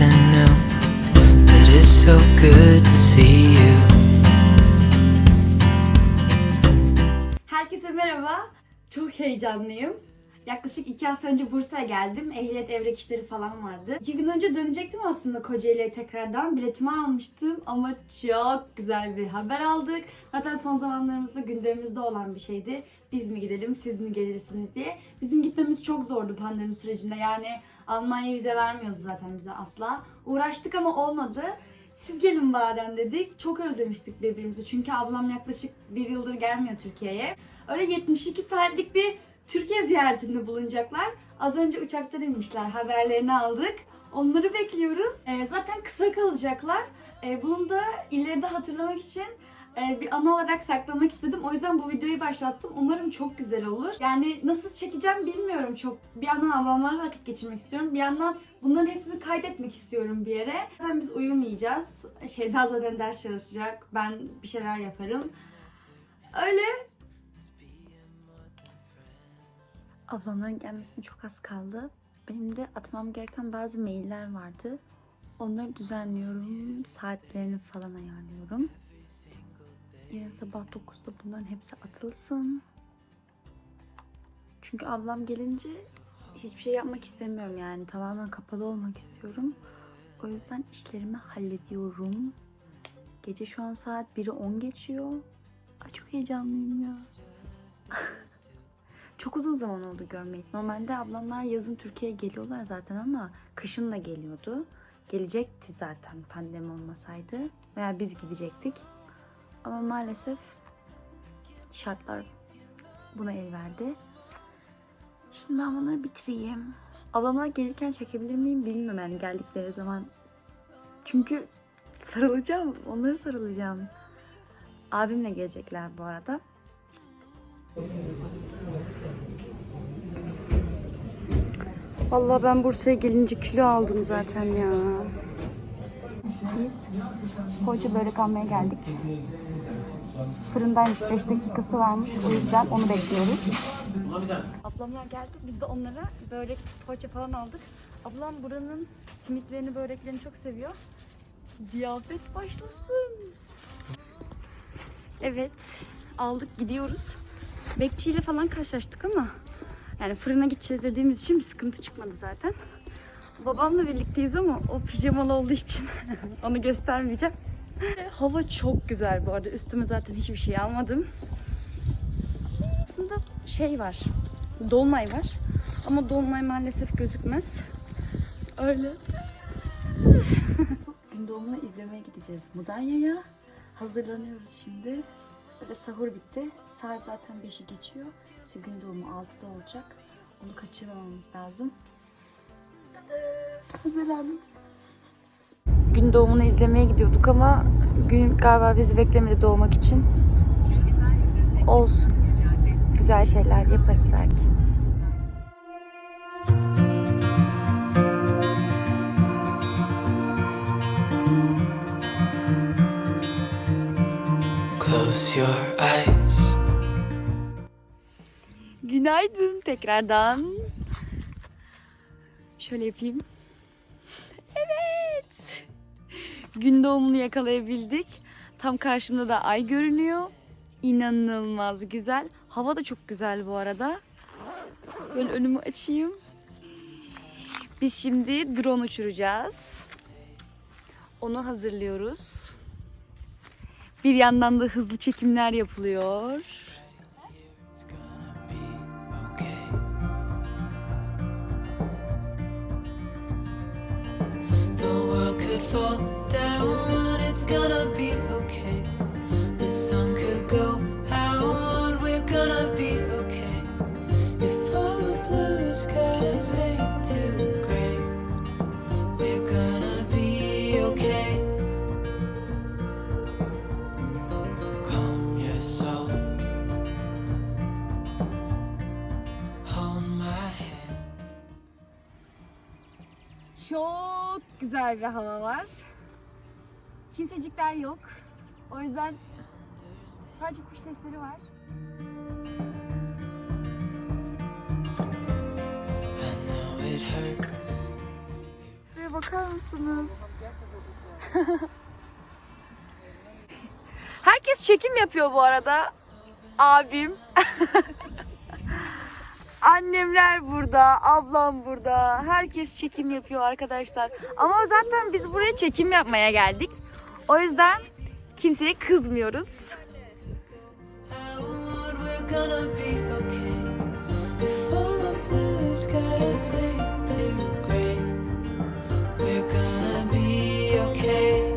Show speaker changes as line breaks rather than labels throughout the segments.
something new. But it's so good to see you.
Herkese merhaba. Çok heyecanlıyım. Yaklaşık iki hafta önce Bursa'ya geldim. Ehliyet evrak işleri falan vardı. İki gün önce dönecektim aslında Kocaeli'ye tekrardan. Biletimi almıştım ama çok güzel bir haber aldık. Zaten son zamanlarımızda gündemimizde olan bir şeydi. Biz mi gidelim, siz mi gelirsiniz diye. Bizim gitmemiz çok zordu pandemi sürecinde. Yani Almanya vize vermiyordu zaten bize asla. Uğraştık ama olmadı. Siz gelin badem dedik. Çok özlemiştik birbirimizi. Çünkü ablam yaklaşık bir yıldır gelmiyor Türkiye'ye. Öyle 72 saatlik bir Türkiye ziyaretinde bulunacaklar. Az önce uçaktan inmişler. Haberlerini aldık. Onları bekliyoruz. Ee, zaten kısa kalacaklar. Ee, bunu da ileride hatırlamak için e, bir anı olarak saklamak istedim. O yüzden bu videoyu başlattım. Umarım çok güzel olur. Yani nasıl çekeceğim bilmiyorum çok. Bir yandan ablamlarla vakit geçirmek istiyorum. Bir yandan bunların hepsini kaydetmek istiyorum bir yere. Zaten biz uyumayacağız. Şeyda zaten ders çalışacak. Ben bir şeyler yaparım. Öyle. Ablamların gelmesine çok az kaldı. Benim de atmam gereken bazı mailler vardı. Onları düzenliyorum. Saatlerini falan ayarlıyorum. Yarın sabah 9'da bunların hepsi atılsın. Çünkü ablam gelince hiçbir şey yapmak istemiyorum yani. Tamamen kapalı olmak istiyorum. O yüzden işlerimi hallediyorum. Gece şu an saat 1'i 10 geçiyor. Ay çok heyecanlıyım ya. çok uzun zaman oldu görmeyip. Normalde ablamlar yazın Türkiye'ye geliyorlar zaten ama kışın da geliyordu. Gelecekti zaten pandemi olmasaydı. Veya biz gidecektik. Ama maalesef şartlar buna el verdi. Şimdi ben bunları bitireyim. Ablamlar gelirken çekebilir miyim bilmiyorum yani geldikleri zaman. Çünkü sarılacağım. Onları sarılacağım. Abimle gelecekler bu arada. Vallahi ben Bursa'ya gelince kilo aldım zaten ya. Biz poğaça börek almaya geldik. Fırındaymış 5 dakikası varmış. O yüzden onu bekliyoruz. Ablamlar geldi. Biz de onlara börek, poğaça falan aldık. Ablam buranın simitlerini, böreklerini çok seviyor. Ziyafet başlasın. Evet. Aldık gidiyoruz. Bekçiyle falan karşılaştık ama yani fırına gideceğiz dediğimiz için bir sıkıntı çıkmadı zaten. Babamla birlikteyiz ama o pijamalı olduğu için onu göstermeyeceğim. Hava çok güzel bu arada. Üstüme zaten hiçbir şey almadım. Aslında şey var. Dolunay var. Ama dolunay maalesef gözükmez. Öyle. Gün doğumunu izlemeye gideceğiz Mudanya'ya. Hazırlanıyoruz şimdi. Böyle sahur bitti. Saat zaten 5'i geçiyor. İşte gün doğumu 6'da olacak. Onu kaçırmamamız lazım. Hazırlandım. Gün doğumunu izlemeye gidiyorduk ama gün galiba bizi beklemedi doğmak için. Olsun. Güzel şeyler yaparız belki.
Close your eyes.
Günaydın tekrardan. Şöyle yapayım. Evet. Gün doğumunu yakalayabildik. Tam karşımda da ay görünüyor. İnanılmaz güzel. Hava da çok güzel bu arada. Böyle önümü açayım. Biz şimdi drone uçuracağız. Onu hazırlıyoruz. Bir yandan da hızlı çekimler yapılıyor.
说
Çok güzel bir hava var. Kimsecikler yok. O yüzden sadece kuş sesleri var. Şuraya bakar mısınız? Herkes çekim yapıyor bu arada. Abim. Annemler burada, ablam burada. Herkes çekim yapıyor arkadaşlar. Ama zaten biz buraya çekim yapmaya geldik. O yüzden kimseye kızmıyoruz.
We're gonna be okay.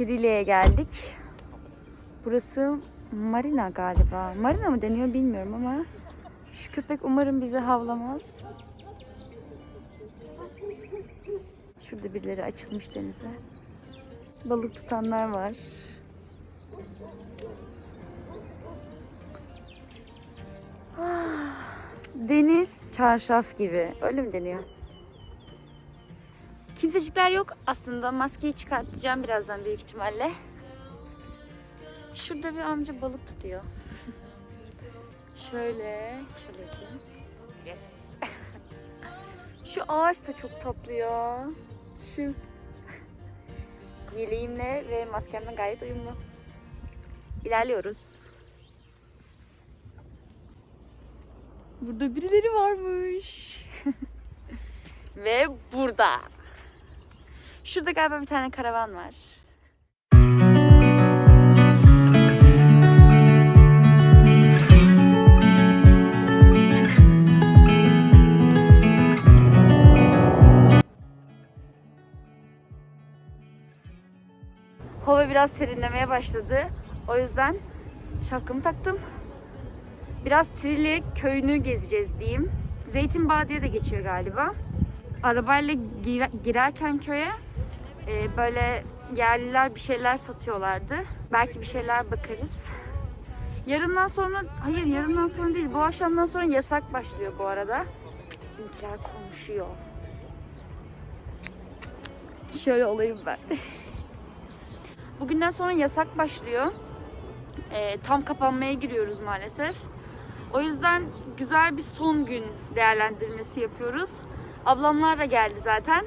Trile'ye geldik. Burası Marina galiba. Marina mı deniyor bilmiyorum ama şu köpek umarım bizi havlamaz. Şurada birileri açılmış denize. Balık tutanlar var. Ah, Deniz çarşaf gibi. Öyle mi deniyor? Kimsecikler yok. Aslında maskeyi çıkartacağım birazdan büyük ihtimalle. Şurada bir amca balık tutuyor. şöyle, şöyle yapayım. Yes. Şu ağaç da çok tatlı ya. Şu yeleğimle ve maskemle gayet uyumlu. İlerliyoruz. Burada birileri varmış. ve burada. Şurada galiba bir tane karavan var. Hava biraz serinlemeye başladı. O yüzden şapkamı taktım. Biraz Trilye köyünü gezeceğiz diyeyim. Zeytinbağı diye de geçiyor galiba. Arabayla gir- girerken köye e, böyle yerliler bir şeyler satıyorlardı. Belki bir şeyler bakarız. Yarından sonra, hayır yarından sonra değil, bu akşamdan sonra yasak başlıyor bu arada. Bizimkiler konuşuyor. Şöyle olayım ben. Bugünden sonra yasak başlıyor. E, tam kapanmaya giriyoruz maalesef. O yüzden güzel bir son gün değerlendirmesi yapıyoruz. Ablamlar da geldi zaten.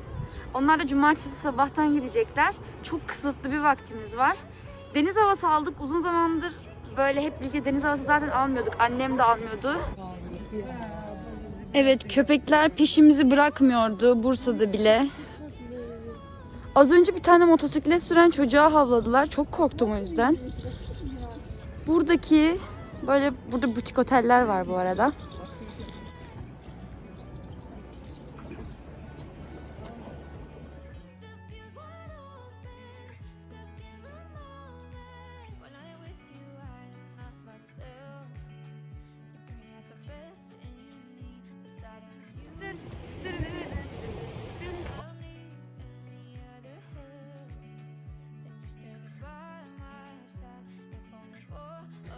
Onlar da cumartesi sabahtan gidecekler. Çok kısıtlı bir vaktimiz var. Deniz havası aldık. Uzun zamandır böyle hep birlikte deniz havası zaten almıyorduk. Annem de almıyordu. Evet köpekler peşimizi bırakmıyordu Bursa'da bile. Az önce bir tane motosiklet süren çocuğa havladılar. Çok korktum o yüzden. Buradaki böyle burada butik oteller var bu arada.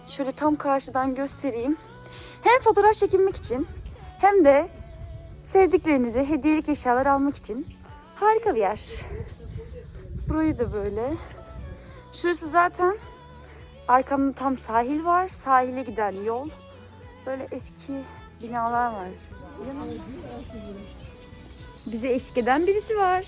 Şöyle tam karşıdan göstereyim. Hem fotoğraf çekinmek için hem de sevdiklerinize hediyelik eşyalar almak için harika bir yer. Burayı da böyle. Şurası zaten arkamda tam sahil var. Sahile giden yol. Böyle eski binalar var. Bize eşlik eden birisi var.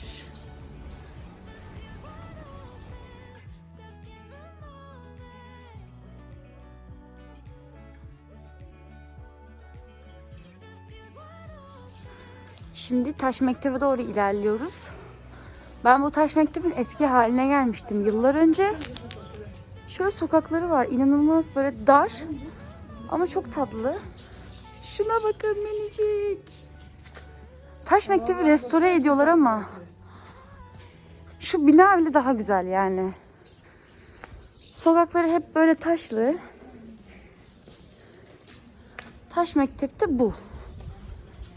Şimdi Taş Mektebe'e doğru ilerliyoruz. Ben bu Taş Mektebe'nin eski haline gelmiştim yıllar önce. Şöyle sokakları var. inanılmaz böyle dar ama çok tatlı. Şuna bakın minicik. Taş Mektebi restore ediyorlar ama şu bina bile daha güzel yani. Sokakları hep böyle taşlı. Taş Mektep de bu.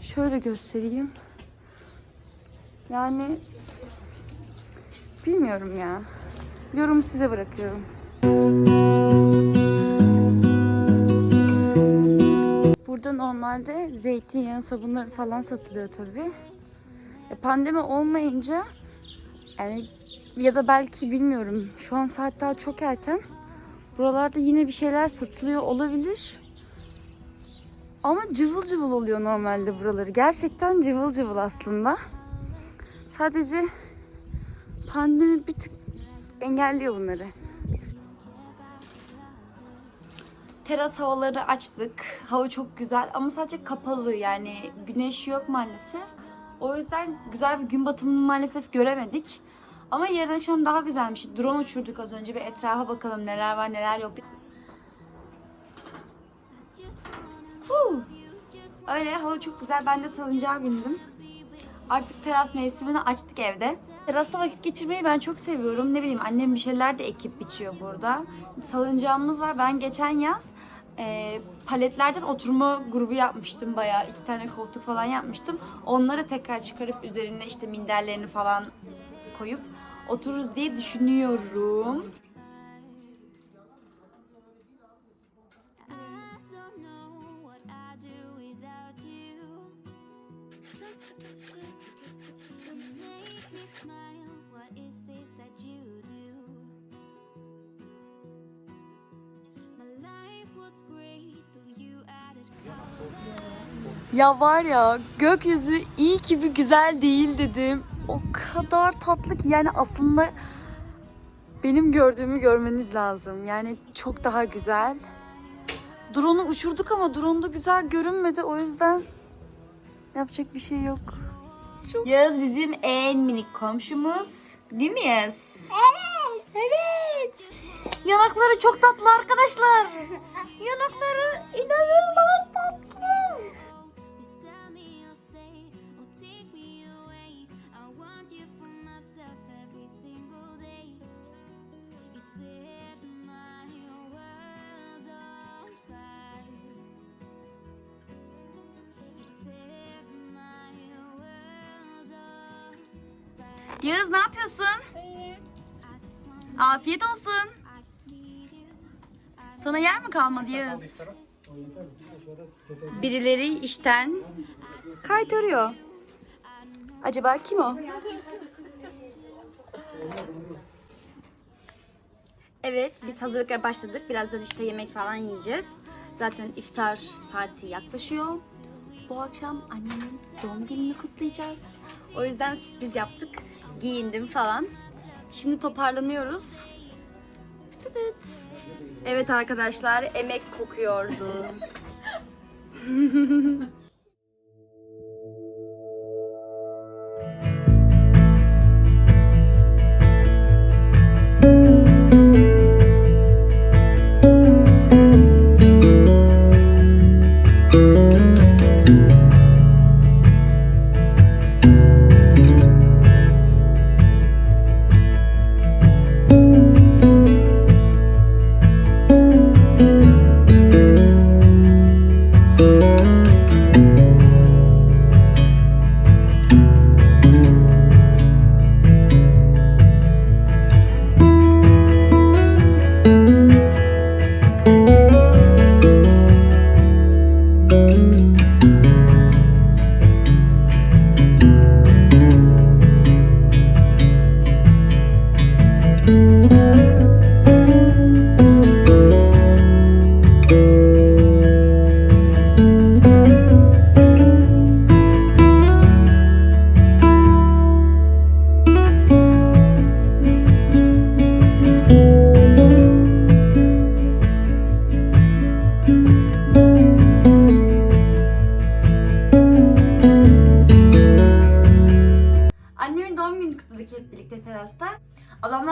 Şöyle göstereyim. Yani bilmiyorum ya. Yorumu size bırakıyorum. Burada normalde zeytinyağı sabunları falan satılıyor tabii. E, Pandemi olmayınca yani ya da belki bilmiyorum şu an saat daha çok erken. Buralarda yine bir şeyler satılıyor olabilir. Ama cıvıl cıvıl oluyor normalde buraları. Gerçekten cıvıl cıvıl aslında. Sadece pandemi bir tık engelliyor bunları. Teras havaları açtık. Hava çok güzel ama sadece kapalı yani güneş yok maalesef. O yüzden güzel bir gün batımını maalesef göremedik. Ama yarın akşam daha güzelmiş. Drone uçurduk az önce bir etrafa bakalım neler var neler yok. Öyle hava çok güzel. Ben de salıncağa bindim. Artık teras mevsimini açtık evde. Terasta vakit geçirmeyi ben çok seviyorum. Ne bileyim annem bir şeyler de ekip biçiyor burada. Salıncağımız var. Ben geçen yaz e, paletlerden oturma grubu yapmıştım. Bayağı iki tane koltuk falan yapmıştım. Onları tekrar çıkarıp üzerine işte minderlerini falan koyup otururuz diye düşünüyorum. Ya var ya gökyüzü iyi ki bir güzel değil dedim. O kadar tatlı ki yani aslında benim gördüğümü görmeniz lazım. Yani çok daha güzel. Drone'u uçurduk ama drone da güzel görünmedi. O yüzden yapacak bir şey yok. Çok... Yağız bizim en minik komşumuz. Değil mi Yağız? Evet. Evet. Yanakları çok tatlı arkadaşlar. Yanakları inanılmaz Yağız ne yapıyorsun? Afiyet olsun. Sana yer mi kalmadı Yağız? Birileri işten kaytarıyor. Acaba kim o? Evet, biz hazırlıklara başladık. Birazdan işte yemek falan yiyeceğiz. Zaten iftar saati yaklaşıyor. Bu akşam annemin doğum gününü kutlayacağız. O yüzden sürpriz yaptık. Giyindim falan. Şimdi toparlanıyoruz. Evet arkadaşlar, emek kokuyordu.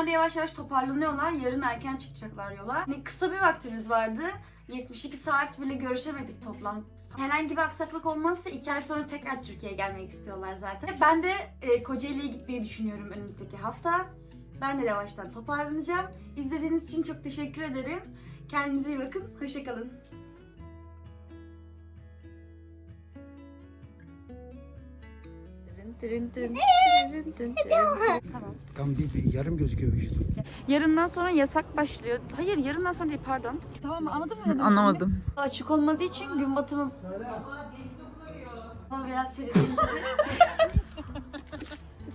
Da yavaş yavaş toparlanıyorlar. Yarın erken çıkacaklar yola. Hani kısa bir vaktimiz vardı. 72 saat bile görüşemedik toplam. Herhangi bir aksaklık olmazsa 2 ay sonra tekrar Türkiye'ye gelmek istiyorlar zaten. Ben de e, Kocaeli'ye gitmeyi düşünüyorum önümüzdeki hafta. Ben de yavaştan toparlanacağım. İzlediğiniz için çok teşekkür ederim. Kendinize iyi bakın. Hoşçakalın. Tırın tırın. Tamam.
Tam değil, yarım gözüküyor işte.
Yarından sonra yasak başlıyor. Hayır yarından sonra değil pardon.
Tamam anladın mı? demek
Anlamadım.
Açık olmadığı için gün batımı Ama biraz serinledi.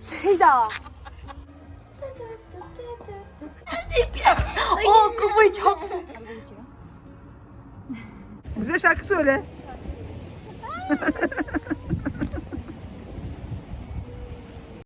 Şeyda. oh kafayı çarptı.
Güzel şarkı söyle.